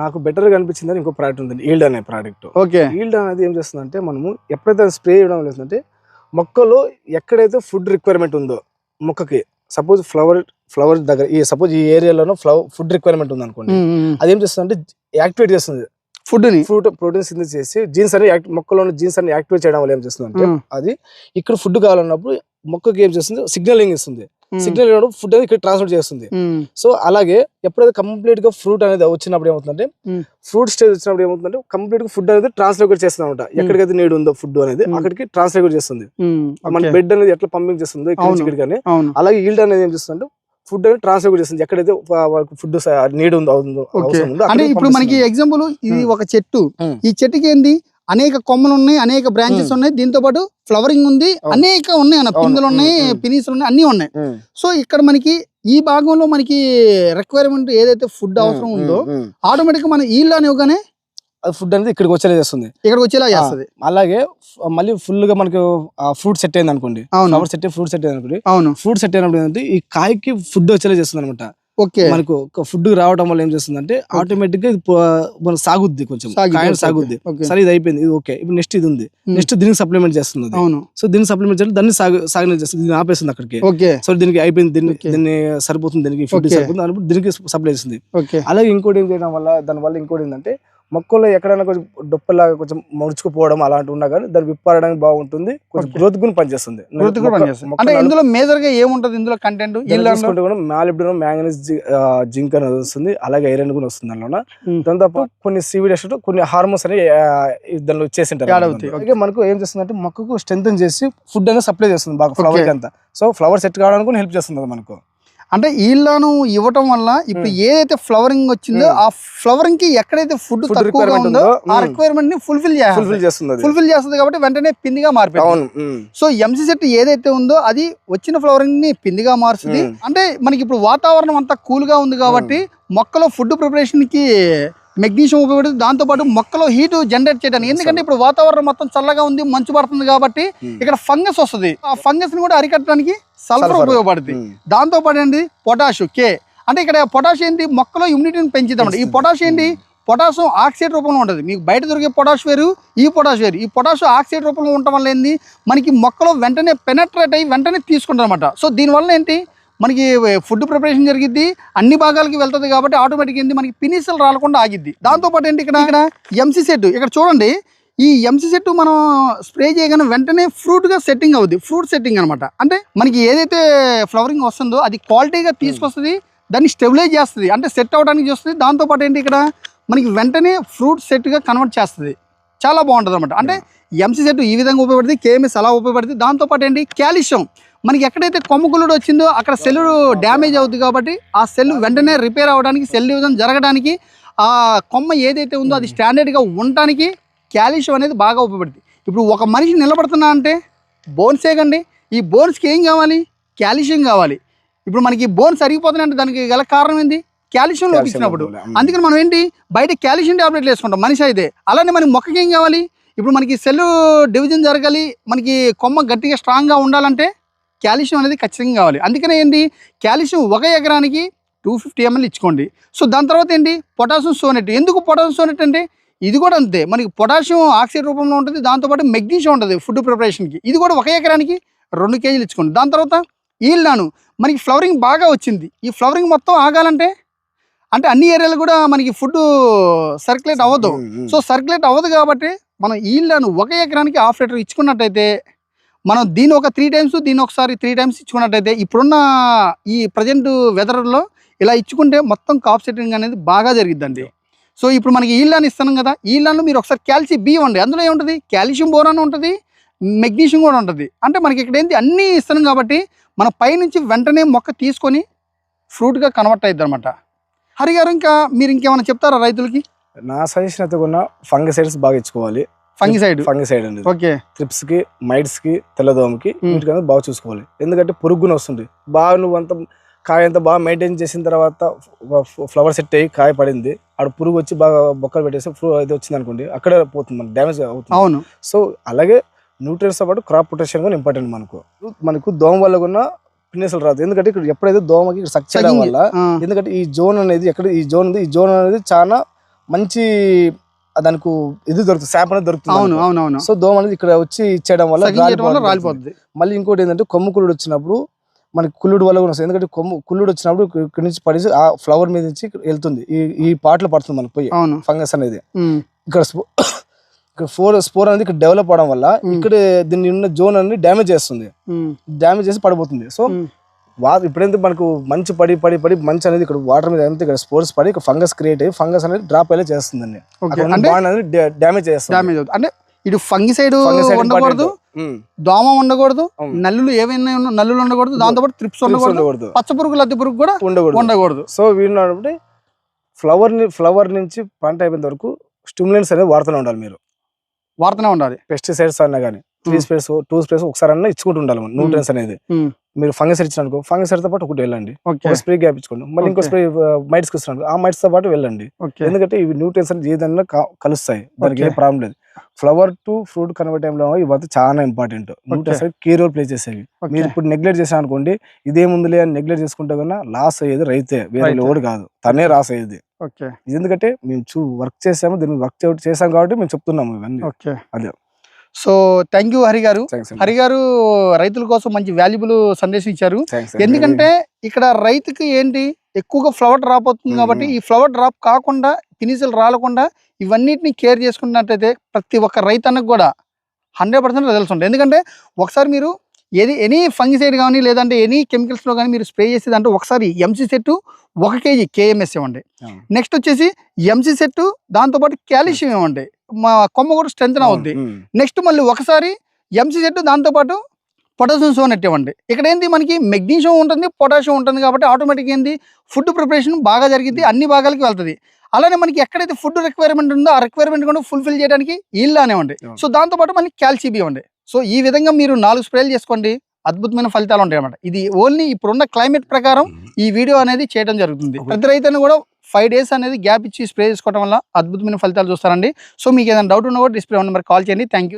నాకు బెటర్గా అనిపించింది ఇంకో ప్రోడక్ట్ ఉంది ఈల్డ్ అనే ప్రోడక్ట్ ఓకే. ఈల్డ్ అనేది ఏం చేస్తుందంటే మనము ఎప్పుడైతే స్ప్రే చేయడం చేస్తుందంటే మొక్కలో ఎక్కడైతే ఫుడ్ రిక్వైర్మెంట్ ఉందో మొక్కకి సపోజ్ ఫ్లవర్ ఫ్లవర్ దగ్గర ఈ సపోజ్ ఈ ఏరియాలోనో ఫ్లవర్ ఫుడ్ రిక్వైర్మెంట్ ఉంది అనుకోండి అది ఏం చేస్తుంది అంటే యాక్టివేట్ చేస్తుంది. ఫుడ్ని ఫ్రూట్ ప్రోటీన్ సింథసిస్ చేసి జీన్స్ అని మొక్కలో ఉన్న జీన్స్ అని యాక్టివేట్ చేయడం వల్ల ఏం చేస్తుంది అంటే. అది ఇక్కడ ఫుడ్ కావాలన్నప్పుడు మొక్కకి ఏం చేస్తుంది? సిగ్నలింగ్ ఇస్తుంది. సిగ్నల్ ఇవ్వడం ఫుడ్ అనేది ఇక్కడ ట్రాన్స్ఫర్ చేస్తుంది. సో అలాగే ఎప్పుడైతే కంప్లీట్గా ఫ్రూట్ అనేది వచ్చినప్పుడు ఏమవుతుందంటే. ఫ్రూట్ స్టేజ్ వచ్చినప్పుడు ఏమవుతుందంటే కంప్లీట్గా ఫుడ్ అనేది ట్రాన్స్లేట్ చేస్తుంది అనమాట ఎక్కడికైతే నీడ్ ఉందో ఫుడ్ అనేది. అక్కడికి ట్రాన్స్లేట్ చేస్తుంది. మన బెడ్ అనేది ఎట్లా పంపింగ్ చేస్తుందో. ఇక్కడికి కానీ. అలాగే ఈల్డ్ అనేది ఏం చేస్తుందంటే ఫుడ్ అనేది ట్రాన్స్లేట్ చేస్తుంది. ఎక్కడైతే ఫుడ్ నీడ్ ఉందో అంటే ఇప్పుడు మనకి. ఎగ్జాంపుల్ ఇది. ఒక చెట్టు. ఈ చెట్టుకి ఏంది అనేక కొమ్మలు ఉన్నాయి అనేక బ్రాంచెస్. ఉన్నాయి దీంతో పాటు ఫ్లవరింగ్ ఉంది. అనేక ఉన్నాయి అన్న. పిందులు ఉన్నాయి. పినీసులు ఉన్నాయి అన్ని ఉన్నాయి. సో ఇక్కడ మనకి ఈ భాగంలో మనకి రిక్వైర్మెంట్ ఏదైతే ఫుడ్ అవసరం ఉందో. ఆటోమేటిక్గా మన ఈళ్ళు అని ఇవ్వగానే అది ఫుడ్ అనేది ఇక్కడికి వచ్చేలా చేస్తుంది ఇక్కడికి వచ్చేలా చేస్తుంది అలాగే మళ్ళీ ఫుల్గా మనకి ఫ్రూట్ సెట్ అయింది అనుకోండి అవును ఫ్లవర్ సెట్ ఫ్రూట్ సెట్ అయింది అనుకోండి అవును ఫ్రూట్ సెట్ అయినప్పుడు ఏంటంటే ఈ కాయకి ఫుడ్ వచ్చేలా చేస్తుంది అనమాట ఓకే. మనకు ఫుడ్ రావడం వల్ల ఏం చేస్తుంది అంటే ఆటోమేటిక్గా మనకు సాగుద్ది కొంచెం సాగిద్ది. సరే ఇది అయిపోయింది. ఇది ఓకే. ఇప్పుడు నెక్స్ట్ ఇది ఉంది. నెక్స్ట్ దీనికి సప్లిమెంట్ చేస్తుంది. అవును. సో దీనికి సప్లిమెంట్ చేయాలి దాన్ని సాగు సాగు చేస్తుంది. దీన్ని ఆపేస్తుంది అక్కడికి. ఓకే. సో దీనికి అయిపోయింది. దీన్ని. దీన్ని సరిపోతుంది. దీనికి ఫుడ్. సరిపోతుంది. దీనికి సప్లై చేస్తుంది. అలాగే ఇంకోటి ఏం చేయడం వల్ల దాని వల్ల ఇంకోటి ఏంటంటే మొక్కల్లో ఎక్కడైనా కొంచెం డొప్పలాగా కొంచెం ముడుచుకుపోవడం అలాంటి ఉన్నా కానీ దాన్ని విప్పారడానికి బాగుంటుంది. కొంచెం. గ్రోత్ గుని పనిచేస్తుంది. వృత్తి కూడా పనిచేస్తుంది. అంటే ఇందులో మేజర్గా ఏముంటది? ఇందులో కంటెంట్ కూడా మాలిబ్డినం మ్యాంగనీస్ జింక్ అనేది వస్తుంది. అలాగే ఐరన్ కూడా వస్తుంది దానిలో Hmm. దాంతో పాటు కొన్ని సీవిడ్ కొన్ని హార్మోన్స్ అని దానిలో చేసింటారు మనకు ఏం చేస్తుందంటే మొక్కకు స్ట్రెంగ్ చేసి ఫుడ్ అనేది సప్లై చేస్తుంది బాగా ఫ్లవర్. అంతా. సో ఫ్లవర్ సెట్ కావడానికి హెల్ప్ చేస్తుంది మనకు. అంటే ఈళ్ళను ఇవ్వటం వల్ల ఇప్పుడు ఏదైతే ఫ్లవరింగ్ వచ్చిందో. ఆ ఫ్లవరింగ్కి ఎక్కడైతే ఫుడ్ తక్కువగా ఉందో ఆ. రిక్వైర్మెంట్ని ఫుల్ఫిల్ చేస్తుంది ఫుల్ఫిల్ చేస్తుంది కాబట్టి వెంటనే పిందిగా మారిపోయింది. సో ఎంసీ సెట్ ఏదైతే ఉందో అది వచ్చిన ఫ్లవరింగ్ని పిందిగా మారుస్తుంది. అంటే మనకి ఇప్పుడు వాతావరణం అంతా కూల్గా ఉంది కాబట్టి మొక్కలో ఫుడ్ ప్రిపరేషన్కి మెగ్నీషియం ఉపయోగపడుతుంది. దాంతో పాటు మొక్కలో హీట్ జనరేట్ చేయడానికి. ఎందుకంటే ఇప్పుడు వాతావరణం మొత్తం చల్లగా ఉంది మంచు పడుతుంది కాబట్టి మ్మ్. ఇక్కడ ఫంగస్ వస్తుంది. ఆ ఫంగస్ని కూడా అరికట్టడానికి సల్ఫర్. ఉపయోగపడుతుంది. ఉమ్. దాంతో పాటు ఏంటి? పొటాష్ కే అంటే ఇక్కడ పొటాష్ ఏంటి? మొక్కలో ఇమ్యూనిటీని పెంచుతామండి ఈ. పొటాష్ ఏంటి? పొటాషియం ఆక్సైడ్ రూపంలో ఉంటుంది. మీకు బయట దొరికే పొటాష్ వేరు ఈ పొటాష్ వేరు. ఈ పొటాష్ ఆక్సైడ్ రూపంలో ఉండటం వల్ల ఏంది మనకి మొక్కలో వెంటనే పెనట్రేట్ అయ్యి వెంటనే తీసుకుంటుంది అనమాట సో దీనివల్ల ఏంటి? మనకి ఫుడ్ ప్రిపరేషన్ జరిగిద్ది అన్ని భాగాలకి వెళ్తుంది కాబట్టి ఆటోమేటిక్ ఏంది? మనకి పినిసలు రాలకుండా ఆగిద్ది. దాంతోపాటు ఏంటి ఇక్కడ? ఇక్కడ? ఎంసీ సెట్ ఇక్కడ చూడండి ఈ ఎంసీ సెట్ మనం స్ప్రే చేయగానే వెంటనే ఫ్రూట్గా సెట్టింగ్ అవుద్ది. ఫ్రూట్ సెట్టింగ్ అనమాట. అంటే మనకి ఏదైతే ఫ్లవరింగ్ వస్తుందో అది క్వాలిటీగా తీసుకొస్తుంది దాన్ని స్టెబిలైజ్ చేస్తుంది. అంటే సెట్ అవ్వడానికి చేస్తుంది. దాంతోపాటు ఏంటి ఇక్కడ? మనకి వెంటనే ఫ్రూట్ సెట్గా కన్వర్ట్ చేస్తుంది. చాలా బాగుంటుంది అనమాట అంటే ఎంసీ సెట్ ఈ విధంగా ఉపయోగపడుతుంది కేఎంఎస్ అలా ఉపయోగపడుతుంది. దాంతోపాటు ఏంటి? కాల్షియం. మనకి ఎక్కడైతే కొమ్మకులుడు వచ్చిందో అక్కడ సెల్ డ్యామేజ్ అవుతుంది కాబట్టి ఆ సెల్ వెంటనే రిపేర్ అవ్వడానికి సెల్ డివిజన్ జరగడానికి ఆ కొమ్మ ఏదైతే ఉందో అది స్టాండర్డ్గా ఉండటానికి కాల్షియం అనేది బాగా ఉపయోగపడుతుంది ఇప్పుడు ఒక మనిషి నిలబడుతున్నా అంటే బోన్స్ ఏగండి ఈ బోన్స్కి ఏం కావాలి? కాల్షియం కావాలి. ఇప్పుడు మనకి బోన్స్ అరిగిపోతున్నాయంటే దానికి గల కారణం ఏంటి కాల్షియం లోపించినప్పుడు. అందుకని మనం ఏంటి? బయట కాల్షియం టాబ్లెట్లు వేసుకుంటాం మనిషి అయితే. అలానే మనకి మొక్కకి ఏం కావాలి? ఇప్పుడు మనకి సెల్ డివిజన్ జరగాలి మనకి కొమ్మ గట్టిగా స్ట్రాంగ్గా ఉండాలంటే కాల్షియం అనేది ఖచ్చితంగా కావాలి. అందుకనే ఏంటి? కాల్షియం ఒక ఎకరానికి టూ ఫిఫ్టీ ఎంఎల్ ఇచ్చుకోండి. సో దాని తర్వాత ఏంటి? Potassium schoenite. ఎందుకు పొటాషియం సోనెట్ అంటే? ఇది కూడా అంతే. మనకి పొటాషియం ఆక్సైడ్ రూపంలో ఉంటుంది. దాంతోపాటు మెగ్నీషియం ఉంటుంది ఫుడ్ ప్రిపరేషన్కి. ఇది కూడా ఒక ఎకరానికి రెండు కేజీలు ఇచ్చుకోండి. దాని తర్వాత ఈల్నాను మనకి ఫ్లవరింగ్ బాగా వచ్చింది. ఈ ఫ్లవరింగ్ మొత్తం ఆగాలంటే? అంటే అన్ని ఏరియాలు కూడా మనకి ఫుడ్ సర్క్యులేట్ అవ్వదు. సో సర్క్యులేట్ అవ్వదు కాబట్టి మనం ఈళ్ళను ఒక ఎకరానికి హాఫ్ లీటర్ ఇచ్చుకున్నట్టయితే మనం దీన్ని ఒక త్రీ టైమ్స్ దీన్ని ఒకసారి త్రీ టైమ్స్ ఇచ్చుకున్నట్టయితే ఇప్పుడున్న ఈ ప్రజెంట్ వెదర్లో ఇలా ఇచ్చుకుంటే మొత్తం కాప్ సెట్టింగ్ అనేది బాగా జరిగిద్దండి. సో ఇప్పుడు మనకి ఈళ్ళని ఇస్తున్నాం కదా ఈళ్ళను మీరు ఒకసారి క్యాల్సి బి ఉండే అందులో ఏముంటుంది? కాల్షియం బోరాన్ ఉంటుంది మెగ్నీషియం కూడా ఉంటుంది. అంటే మనకి ఇక్కడ ఏంటి అన్నీ ఇస్తున్నాం కాబట్టి మన పైనుంచి వెంటనే మొక్క తీసుకొని ఫ్రూట్గా కన్వర్ట్ అవుతుంది అనమాట హరిగారు ఇంకా మీరు ఇంకేమైనా చెప్తారా రైతులకి? నా సజెషన్ అయితే కూడా ఫంగసైడ్స్ బాగా ఇచ్చుకోవాలి. ఫంగిసైడ్? ఫంగిసైడ్ అనేది ఓకే. త్రిప్స్కి మైట్స్కి తెల్లదోమకి. వీటికన్నా బాగా చూసుకోవాలి. ఎందుకంటే పురుగున వస్తుంది. బాగా నువ్వు అంత కాయ అంతా బాగా మెయింటైన్ చేసిన తర్వాత ఫ్లవర్ సెట్ అయ్యి కాయ పడింది. ఆడ పురుగు వచ్చి బాగా బొక్కలు పెట్టేసి ఫ్రూ ఇది వచ్చింది అనుకోండి అక్కడే పోతుంది మనకి డ్యామేజ్ అవుతుంది. అవును. సో అలాగే న్యూట్రియన్స్ పాటు క్రాప్ ప్రొటెక్షన్ కూడా ఇంపార్టెంట్ మనకు. మనకు దోమ వల్ల కూడా పిన్నెసలు రాదు. ఎందుకంటే ఇక్కడ ఎప్పుడైతే దోమకి ఇక్కడ సక్ చేయడం. వల్ల ఎందుకంటే ఈ జోన్ అనేది ఎక్కడ ఈ జోన్ ఉంది ఈ జోన్ అనేది చాలా మంచి దానికి ఇది దొరుకుతుంది శాప్ అనేది దొరుకుతుంది అవును మనకు. అవును అవును. సో దోమ అనేది ఇక్కడ వచ్చి చేయడం వల్ల రాలిపోద్ది మళ్ళీ ఇంకోటి ఏంటంటే కొమ్ము కుళ్ళుడు వచ్చినప్పుడు మనకి కుళ్ళుడు వల్ల కూడా వస్తుంది. ఎందుకంటే కొమ్ము కుళ్ళుడు వచ్చినప్పుడు ఇక్కడ- నుంచి పడేసి ఆ ఫ్లవర్ మీద నుంచి వెళ్తుంది. ఈ ఈ పాటలో పడుతుంది మనకు పోయి అవును. ఫంగస్ అనేది. ఇక్కడ ఇక్కడ ఫోర్ స్పోర్ అనేది ఇక్కడ డెవలప్ అవడం వల్ల. ఇక్కడ దీన్ని ఉన్న జోన్ అనేది డ్యామేజ్ చేస్తుంది. డ్యామేజ్ చేసి పడిపోతుంది. సో. వాటర్ ఇప్పుడైతే మనకు మంచి పడి పడి పడి మంచి అనేది ఇక్కడ వాటర్ మీద ఎంత ఇక్కడ స్పోర్ట్స్ పడి ఇక్కడ ఫంగస్ క్రియేట్ అయ్యి ఫంగస్ అనేది డ్రాప్ అయ్యే చేస్తుందండి. ఓకే అక్కడ అంటే బాండ్ అనేది డ్యామేజ్ చేస్తుంది. డ్యామేజ్ అవుతుంది. అంటే ఇటు ఫంగిసైడ్ Fungicide ఉండకూడదు. దోమ ఉండకూడదు. నల్లులు ఏవైనా ఉన్న- నల్లులు ఉండకూడదు దాంతో పాటు త్రిప్స్ Trips ఉండకూడదు పచ్చ పురుగు లద్దె పురుగు కూడా ఉండకూడదు. ఉండకూడదు. సో వీడినప్పుడు ఫ్లవర్ని ఫ్లవర్ నుంచి పంట అయిపోయిన వరకు స్టిమ్యులెంట్స్ అనేది వాడుతూనే ఉండాలి మీరు. వాడుతూనే ఉండాలి. పెస్టిసైడ్స్ అన్నా కానీ త్రీ. స్ప్రేస్ టూ స్ప్రేస్ ఒకసారి అన్న ఇచ్చుకుంటూ ఉండాలి మనం న్యూట్రియన్స్ అనేది. మీరు ఫంగస్ ఇచ్చిననుకో ఫంగస్తో పాటు ఒకటి వెళ్ళండి. ఒక స్ప్రే గ్యాప్ ఇచ్చుకోండి మళ్ళీ ఇంకో. స్ప్రే మైట్స్ ఇస్తున్నాను ఆ మైట్స్తో పాటు వెళ్ళండి. ఎందుకంటే ఇవి న్యూట్రియన్స్ అనేది ఏదైనా కలుస్తాయి. దానికి ఏ. ప్రాబ్లం లేదు. ఫ్లవర్ టు ఫ్రూట్ కన్వర్ట్ టైంలో ఇవైతే చాలా important. Nutrients key role play చేసేవి. మీరు ఇప్పుడు నెగ్లెక్ట్ చేసాను అనుకోండి ఇదేముందిలే అని నెగ్లెక్ట్ చేసుకుంటే కన్నా లాస్ అయ్యేది రైతే వేరే. ఎవడు కాదు. తనే రాస్ అయ్యేది. ఎందుకంటే మేము చూ వర్క్ చేసాము దీన్ని వర్క్ చేసాం కాబట్టి మేము చెప్తున్నాము ఇవన్నీ. అదే. సో థ్యాంక్ యూ హరి గారు. హరి గారు రైతుల కోసం మంచి వాల్యుబుల్ సందేశం ఇచ్చారు. ఎందుకంటే ఇక్కడ రైతుకి ఏంటి ఎక్కువగా ఫ్లవర్ డ్రాప్ అవుతుంది. కాబట్టి ఈ ఫ్లవర్ డ్రాప్ కాకుండా ఫినిషులు రాలకుండా ఇవన్నిటిని కేర్ చేసుకున్నట్టయితే ప్రతి ఒక్క రైతన్నకు కూడా హండ్రెడ్ పర్సెంట్ రిజల్ట్స్ ఉంటాయి ఎందుకంటే ఒకసారి మీరు ఏది ఎనీ ఫంగిసైడ్ కానీ లేదంటే ఎనీ కెమికల్స్లో కానీ మీరు స్ప్రే చేసేదంటే ఒకసారి ఎంసీ సెట్ ఒక కేజీ కేఎంఎస్ ఇవ్వండి. నెక్స్ట్ వచ్చేసి ఎంసీ సెట్ దాంతోపాటు కాల్షియం ఇవ్వండి. మా కొమ్మ కూడా స్ట్రెంత్ అవుద్ది. నెక్స్ట్ మళ్ళీ ఒకసారి ఎంసీ సెట్ దాంతోపాటు పొటాషియం సోనెట్ ఇవ్వండి ఇక్కడ ఏంది మనకి మెగ్నీషియం ఉంటుంది పొటాషియం ఉంటుంది కాబట్టి ఆటోమేటిక్ ఏంది? ఫుడ్ ప్రిపరేషన్ బాగా జరిగింది అన్ని భాగాలకి వెళ్తుంది. అలానే మనకి ఎక్కడైతే ఫుడ్ రిక్వైర్మెంట్ ఉందో ఆ రిక్వైర్మెంట్ కూడా ఫుల్ఫిల్ చేయడానికి ఇల్లు అనేవ్వండి అవును. సో దాంతోపాటు మనకి కాల్షియం ఇవ్వండి సో ఈ విధంగా మీరు నాలుగు స్ప్రేలు చేసుకోండి. అద్భుతమైన ఫలితాలు ఉంటాయి అన్నమాట ఇది ఓన్లీ ఇప్పుడున్న క్లైమేట్ ప్రకారం ఈ వీడియో అనేది చేయడం జరుగుతుంది. ప్రతి రైతును కూడా ఫైవ్ డేస్ అనేది గ్యాప్ ఇచ్చి స్ప్రే చేసుకోవడం వల్ల అద్భుతమైన ఫలితాలు చూస్తారండి. సో మీకు ఏదైనా డౌట్ ఉన్నా కూడా డిస్ప్లే నెంబర్ కాల్ చేయండి. Thank you